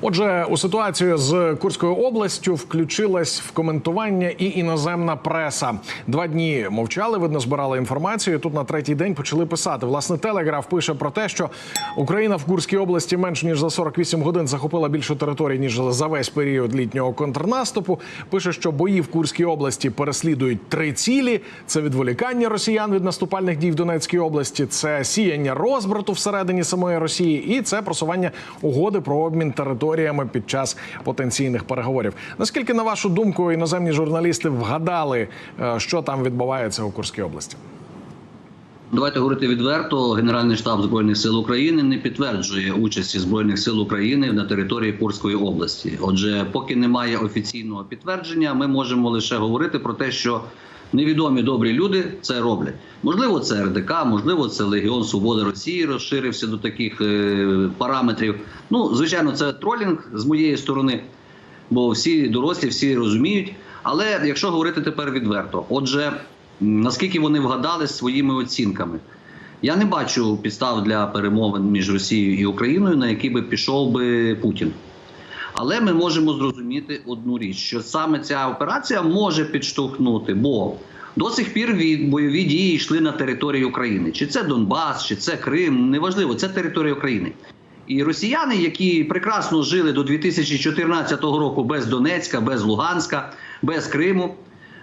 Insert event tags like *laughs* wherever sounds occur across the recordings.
Отже, у ситуацію з Курською областю включилась в коментування і іноземна преса. Два дні мовчали, видно, збирали інформацію. Тут на третій день почали писати. Власне, телеграф пише про те, що Україна в Курській області менш ніж за 48 годин захопила більше територій ніж за весь період літнього контрнаступу. Пише, що бої в Курській області переслідують три цілі: це відволікання росіян від наступальних дій в Донецькій області, це сіяння розбрату всередині самої Росії, і це просування угоди про обмін територіями під час потенційних переговорів. Наскільки, на вашу думку, іноземні журналісти вгадали, е, що там відбувається у Курській області? Давайте говорити відверто. Генеральний штаб збройних сил України не підтверджує участі збройних сил України на території Курської області. Отже, поки немає офіційного підтвердження, ми можемо лише говорити про те, що невідомі добрі люди це роблять. Можливо, це РДК, можливо, це Легіон Свободи Росії розширився до таких е, параметрів. Ну, звичайно, це тролінг з моєї сторони, бо всі дорослі, всі розуміють. Але якщо говорити тепер відверто, отже. Наскільки вони вгадали своїми оцінками? Я не бачу підстав для перемовин між Росією і Україною, на які би пішов би Путін. Але ми можемо зрозуміти одну річ: що саме ця операція може підштовхнути, бо до сих пір бойові дії йшли на території України. Чи це Донбас, чи це Крим, неважливо, це територія України. І росіяни, які прекрасно жили до 2014 року без Донецька, без Луганська, без Криму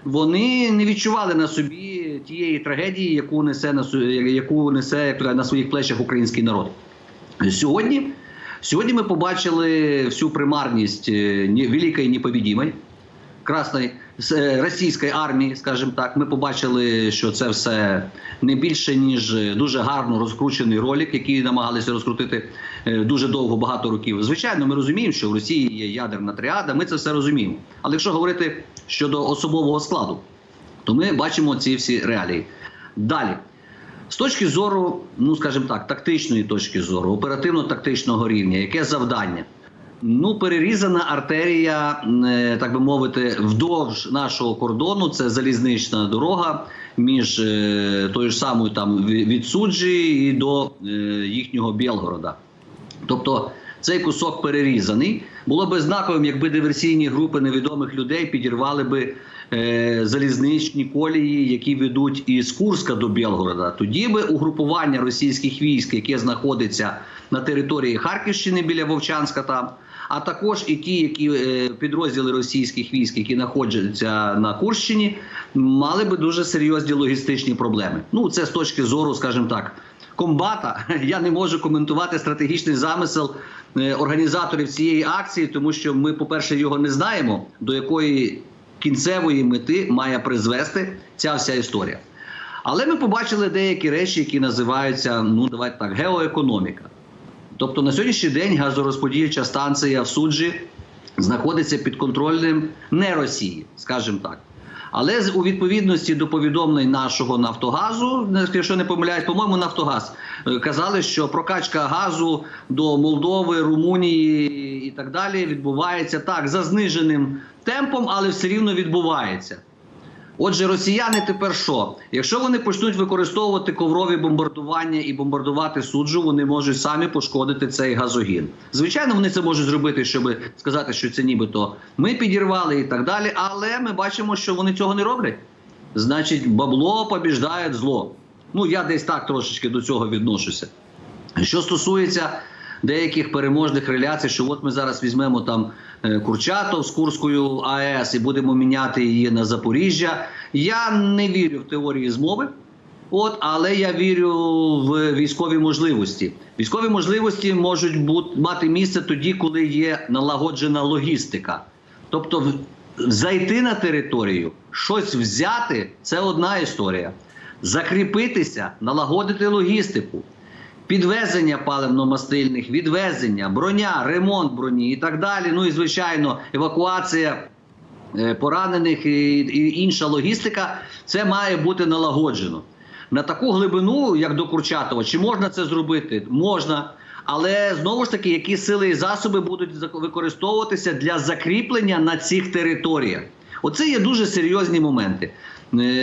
вони не відчували на собі тієї трагедії, яку несе на яку несе на своїх плечах український народ. Сьогодні сьогодні ми побачили всю примарність великої непобідімої красної російської армії, скажімо так. Ми побачили, що це все не більше ніж дуже гарно розкручений ролик, який намагалися розкрутити дуже довго, багато років. Звичайно, ми розуміємо, що в Росії є ядерна тріада. Ми це все розуміємо. Але якщо говорити щодо особового складу, то ми бачимо ці всі реалії. Далі, з точки зору, ну скажімо так, тактичної точки зору, оперативно-тактичного рівня, яке завдання? Ну, перерізана артерія, так би мовити, вдовж нашого кордону. Це залізнична дорога між тою ж самою там від Суджі і до їхнього Білгорода. Тобто цей кусок перерізаний. Було би знаковим, якби диверсійні групи невідомих людей підірвали би е, залізничні колії, які ведуть із Курська до Білгорода. Тоді би угрупування російських військ, яке знаходиться на території Харківщини біля Вовчанська, там. А також і ті, які е, підрозділи російських військ, які знаходяться на Курщині, мали би дуже серйозні логістичні проблеми. Ну це з точки зору, скажімо так, комбата. *laughs* Я не можу коментувати стратегічний замисел організаторів цієї акції, тому що ми, по-перше, його не знаємо, до якої кінцевої мети має призвести ця вся історія. Але ми побачили деякі речі, які називаються ну давайте так, геоекономіка. Тобто на сьогоднішній день газорозподільча станція в суджі знаходиться під контролем не Росії, скажімо так. Але у відповідності до повідомлень нашого Нафтогазу, якщо не помиляюсь, по-моєму, Нафтогаз казали, що прокачка газу до Молдови, Румунії і так далі відбувається так за зниженим темпом, але все рівно відбувається. Отже, росіяни тепер що? Якщо вони почнуть використовувати коврові бомбардування і бомбардувати суджу, вони можуть самі пошкодити цей газогін. Звичайно, вони це можуть зробити, щоб сказати, що це нібито ми підірвали і так далі. Але ми бачимо, що вони цього не роблять. Значить, бабло побіждає зло. Ну я десь так трошечки до цього відношуся. Що стосується деяких переможних реляцій, що от ми зараз візьмемо там Курчатов з Курською АЕС і будемо міняти її на Запоріжжя. Я не вірю в теорії змови, от, але я вірю в військові можливості. Військові можливості можуть бути мати місце тоді, коли є налагоджена логістика. Тобто, зайти на територію, щось взяти це одна історія. Закріпитися, налагодити логістику. Підвезення паливно-мастильних, відвезення, броня, ремонт броні і так далі. Ну і звичайно, евакуація поранених і, інша логістика. Це має бути налагоджено на таку глибину, як до Курчатова. Чи можна це зробити? Можна. Але знову ж таки, які сили і засоби будуть використовуватися для закріплення на цих територіях? Оце є дуже серйозні моменти.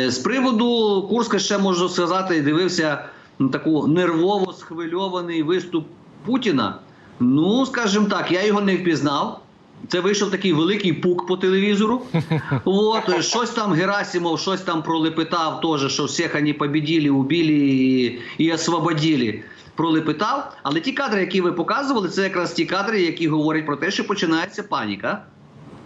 З приводу Курська ще можу сказати, дивився таку нервово схвильований виступ Путіна. Ну, скажімо так, я його не впізнав. Це вийшов такий великий пук по телевізору. *laughs* От, щось там Герасимов, щось там пролепетав, теж, що всіх вони побіділи, убили і, освободили. Пролепетав. Але ті кадри, які ви показували, це якраз ті кадри, які говорять про те, що починається паніка.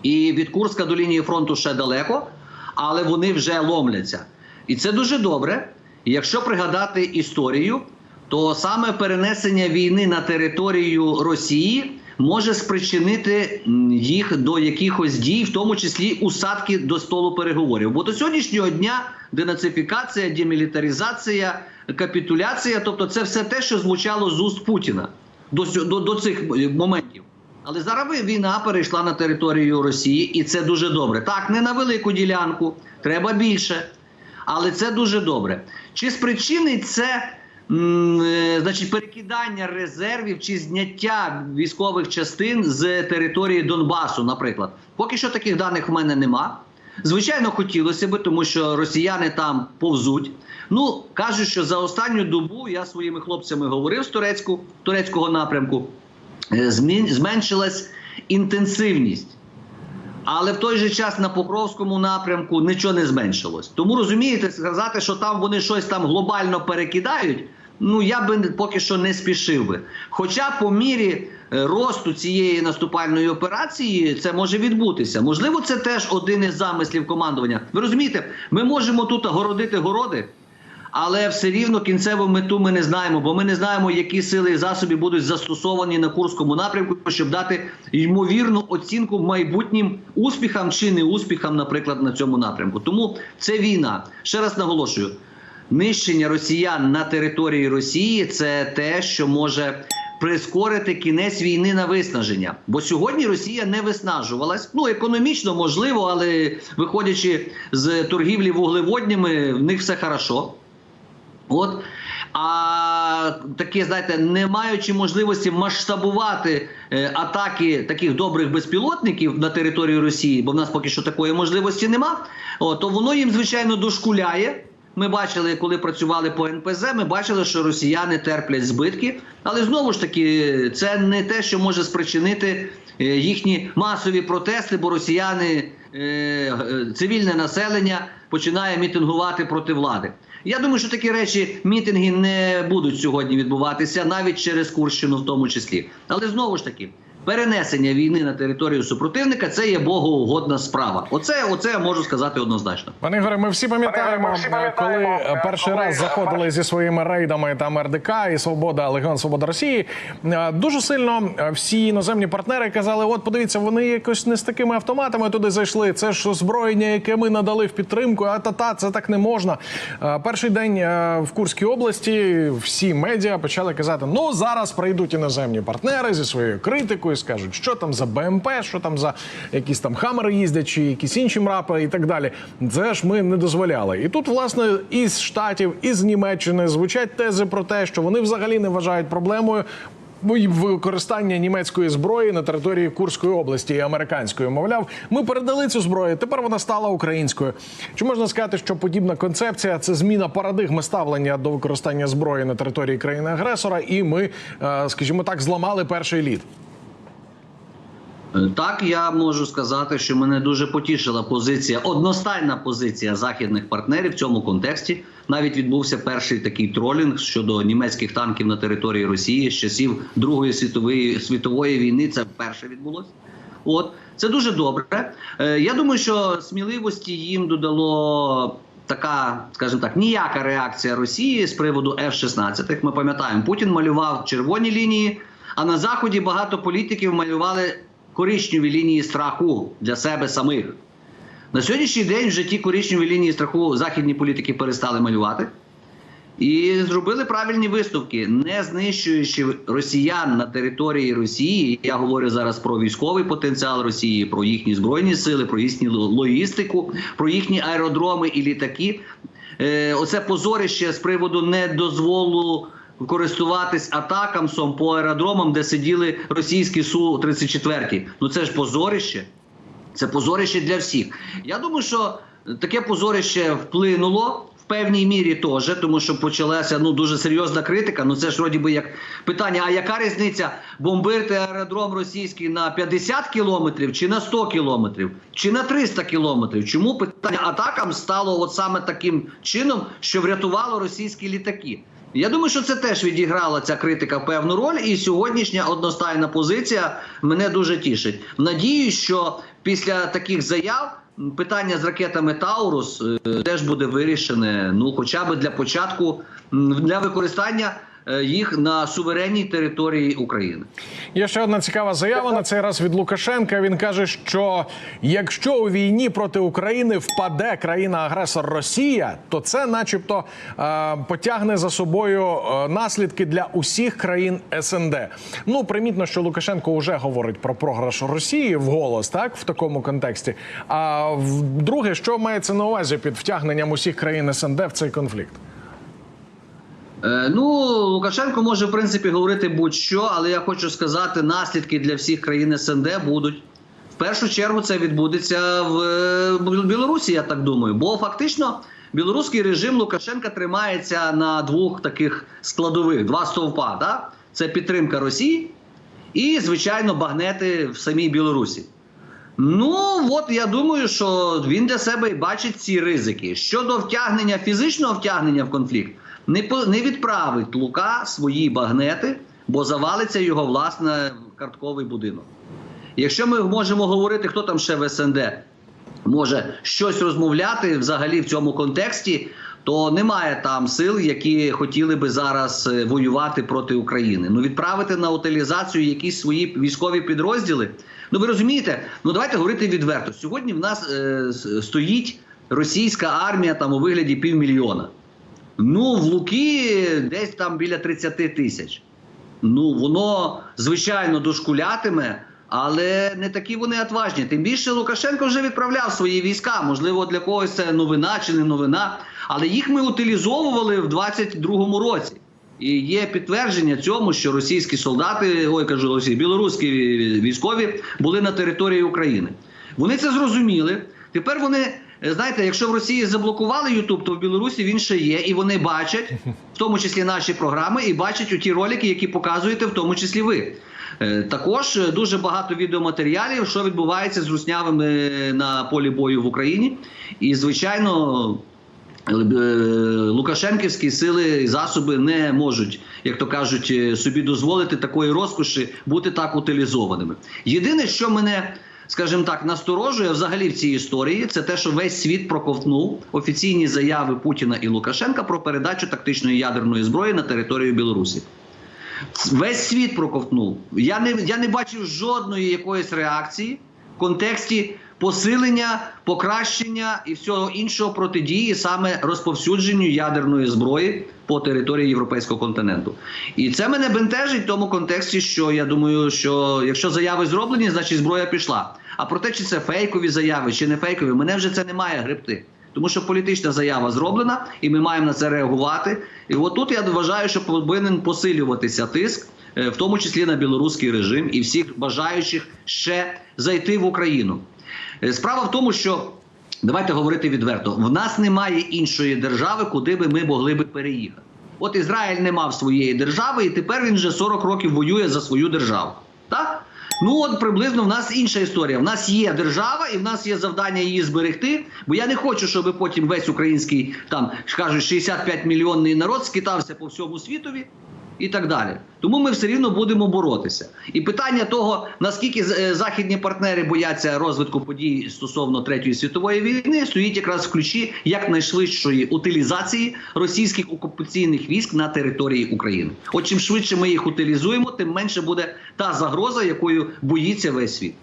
І від Курська до лінії фронту ще далеко, але вони вже ломляться. І це дуже добре. Якщо пригадати історію, то саме перенесення війни на територію Росії може спричинити їх до якихось дій, в тому числі усадки до столу переговорів. Бо до сьогоднішнього дня денацифікація, демілітаризація, капітуляція тобто це все те, що звучало з уст Путіна до, до, до цих моментів. Але зараз війна перейшла на територію Росії, і це дуже добре. Так, не на велику ділянку, треба більше. Але це дуже добре. Чи спричинить це е, значить, перекидання резервів чи зняття військових частин з території Донбасу, наприклад? Поки що таких даних в мене нема. Звичайно, хотілося би, тому що росіяни там повзуть. Ну, кажуть, що за останню добу я своїми хлопцями говорив з турецьку, турецького напрямку. Е, зменшилась інтенсивність. Але в той же час на Покровському напрямку нічого не зменшилось. Тому розумієте, сказати, що там вони щось там глобально перекидають. Ну я би поки що не спішив би. Хоча по мірі е, росту цієї наступальної операції це може відбутися. Можливо, це теж один із замислів командування. Ви розумієте, ми можемо тут городити городи. Але все рівно кінцеву мету ми не знаємо, бо ми не знаємо, які сили і засоби будуть застосовані на Курському напрямку, щоб дати ймовірну оцінку майбутнім успіхам чи неуспіхам, наприклад, на цьому напрямку. Тому це війна. Ще раз наголошую: нищення росіян на території Росії це те, що може прискорити кінець війни на виснаження. Бо сьогодні Росія не виснажувалась. Ну економічно можливо, але виходячи з торгівлі вуглеводнями, в них все хорошо. От. А такі, знаєте, не маючи можливості масштабувати е, атаки таких добрих безпілотників на територію Росії, бо в нас поки що такої можливості нема, о, то воно їм, звичайно, дошкуляє. Ми бачили, коли працювали по НПЗ, ми бачили, що росіяни терплять збитки. Але знову ж таки, це не те, що може спричинити е, їхні масові протести, бо росіяни, цивільне населення починає мітингувати проти влади. Я думаю, що такі речі, мітинги не будуть сьогодні відбуватися, навіть через Курщину, в тому числі. Але знову ж таки, перенесення війни на територію супротивника це є богоугодна справа. Оце, оце я можу сказати однозначно. Пане Ігоре, ми всі пам'ятаємо, Пане ми всі е, пам'ятаємо, коли е, перший коли, раз заходили зі своїми рейдами там РДК і Свобода, Легіон Свобода Росії. е, Дуже сильно всі іноземні партнери казали: от подивіться, вони якось не з такими автоматами туди зайшли. Це ж озброєння, яке ми надали в підтримку. А та-та, це так не можна. Перший день в Курській області всі медіа почали казати: ну зараз прийдуть іноземні партнери зі своєю критикою, скажуть, що там за БМП, що там за якісь там хамери їздять, чи якісь інші мрапи і так далі. Це ж ми не дозволяли. І тут, власне, із штатів, із Німеччини звучать тези про те, що вони взагалі не вважають проблемою. Використання німецької зброї на території Курської області і американської, мовляв, ми передали цю зброю. Тепер вона стала українською. Чи можна сказати, що подібна концепція це зміна парадигми ставлення до використання зброї на території країни-агресора, і ми, е, скажімо так, зламали перший лід? Е, Так, я можу сказати, що мене дуже потішила позиція, одностайна позиція західних партнерів в цьому контексті. Навіть відбувся перший такий тролінг щодо німецьких танків на території Росії з часів Другої світової світової війни. Це вперше відбулося. От це дуже добре. Е, я думаю, що сміливості їм додало. Така, скажімо так, ніяка реакція Росії з приводу F-16. Ми пам'ятаємо, Путін малював червоні лінії, а на заході багато політиків малювали коричневі лінії страху для себе самих. На сьогоднішній день вже ті коричневі лінії страху західні політики перестали малювати і зробили правильні висновки, не знищуючи росіян на території Росії. Я говорю зараз про військовий потенціал Росії, про їхні збройні сили, про їхню логістику, про їхні аеродроми і літаки. Е, оце позорище з приводу недозволу користуватись атакамсом по аеродромам, де сиділи російські су 34 Ну це ж позорище. Це позорище для всіх. Я думаю, що таке позорище вплинуло, В певній мірі теж, тому що почалася ну дуже серйозна критика. Ну це ж вроді би як питання: а яка різниця бомбити аеродром російський на 50 кілометрів, чи на 100 кілометрів, чи на 300 кілометрів? Чому питання атакам стало от саме таким чином, що врятувало російські літаки? Я думаю, що це теж відіграла ця критика певну роль, і сьогоднішня одностайна позиція мене дуже тішить. Надіюсь, що після таких заяв питання з ракетами Таурус е, теж буде вирішене. Ну, хоча б для початку для використання їх на суверенній території України. Є ще одна цікава заява на цей раз від Лукашенка. Він каже, що якщо у війні проти України впаде країна-агресор Росія, то це, начебто, е, потягне за собою е, наслідки для усіх країн СНД. Ну примітно, що Лукашенко вже говорить про програш Росії вголос, так в такому контексті. А в- друге, що мається на увазі під втягненням усіх країн СНД в цей конфлікт? Е, Ну, Лукашенко може в принципі говорити будь-що, але я хочу сказати, наслідки для всіх країн СНД будуть. В першу чергу це відбудеться в е, Білорусі, я так думаю. Бо фактично білоруський режим Лукашенка тримається на двох таких складових: два стовпа. Да? Це підтримка Росії і, звичайно, багнети в самій Білорусі. Ну от я думаю, що він для себе і бачить ці ризики. Щодо втягнення, фізичного втягнення в конфлікт, не по- не відправить Лука свої багнети, бо завалиться його власне картковий будинок. Якщо ми можемо говорити, хто там ще в СНД може щось розмовляти взагалі в цьому контексті, то немає там сил, які хотіли би зараз е, воювати проти України. Ну відправити на утилізацію якісь свої військові підрозділи. Ну ви розумієте? Ну давайте говорити відверто. Сьогодні в нас е, стоїть російська армія там у вигляді півмільйона. Ну, в Луки десь там біля 30 тисяч. Ну, воно звичайно дошкулятиме, але не такі вони отважні. Тим більше Лукашенко вже відправляв свої війська. Можливо, для когось це новина чи не новина. Але їх ми утилізовували в 22-му році. І є підтвердження цьому, що російські солдати, ой, кажу, російські, білоруські військові були на території України. Вони це зрозуміли. Тепер вони, знаєте, якщо в Росії заблокували Ютуб, то в Білорусі він ще є, і вони бачать, в тому числі наші програми, і бачать у ті ролики, які показуєте, в тому числі ви. Е, Також е, дуже багато відеоматеріалів, що відбувається з руснявими на полі бою в Україні. І, звичайно, е, Лукашенківські сили і засоби не можуть, як то кажуть, е, собі дозволити такої розкоші бути так утилізованими. Єдине, що мене, скажімо так, насторожує взагалі в цій історії, це те, що весь світ проковтнув офіційні заяви Путіна і Лукашенка про передачу тактичної ядерної зброї на територію Білорусі. Весь світ проковтнув. Я не, я не бачив жодної якоїсь реакції в контексті посилення, покращення і всього іншого протидії саме розповсюдженню ядерної зброї по території європейського континенту. І це мене бентежить в тому контексті, що я думаю, що якщо заяви зроблені, значить зброя пішла. А про те, чи це фейкові заяви, чи не фейкові, мене вже це не має гребти. Тому що політична заява зроблена, і ми маємо на це реагувати. І от тут я вважаю, що повинен посилюватися тиск, в тому числі на білоруський режим і всіх бажаючих ще зайти в Україну. Е, Справа в тому, що давайте говорити відверто: в нас немає іншої держави, куди би ми могли би переїхати. От Ізраїль не мав своєї держави, і тепер він вже 40 років воює за свою державу. Так? Ну от приблизно в нас інша історія. В нас є держава, і в нас є завдання її зберегти. Бо я не хочу, щоб потім весь український там кажуть 65 мільйонний народ скитався по всьому світові. І так далі, тому ми все рівно будемо боротися. І питання того, наскільки е, західні партнери бояться розвитку подій стосовно третьої світової війни, стоїть якраз в ключі якнайшвидшої утилізації російських окупаційних військ на території України. От чим швидше ми їх утилізуємо, тим менше буде та загроза, якою боїться весь світ.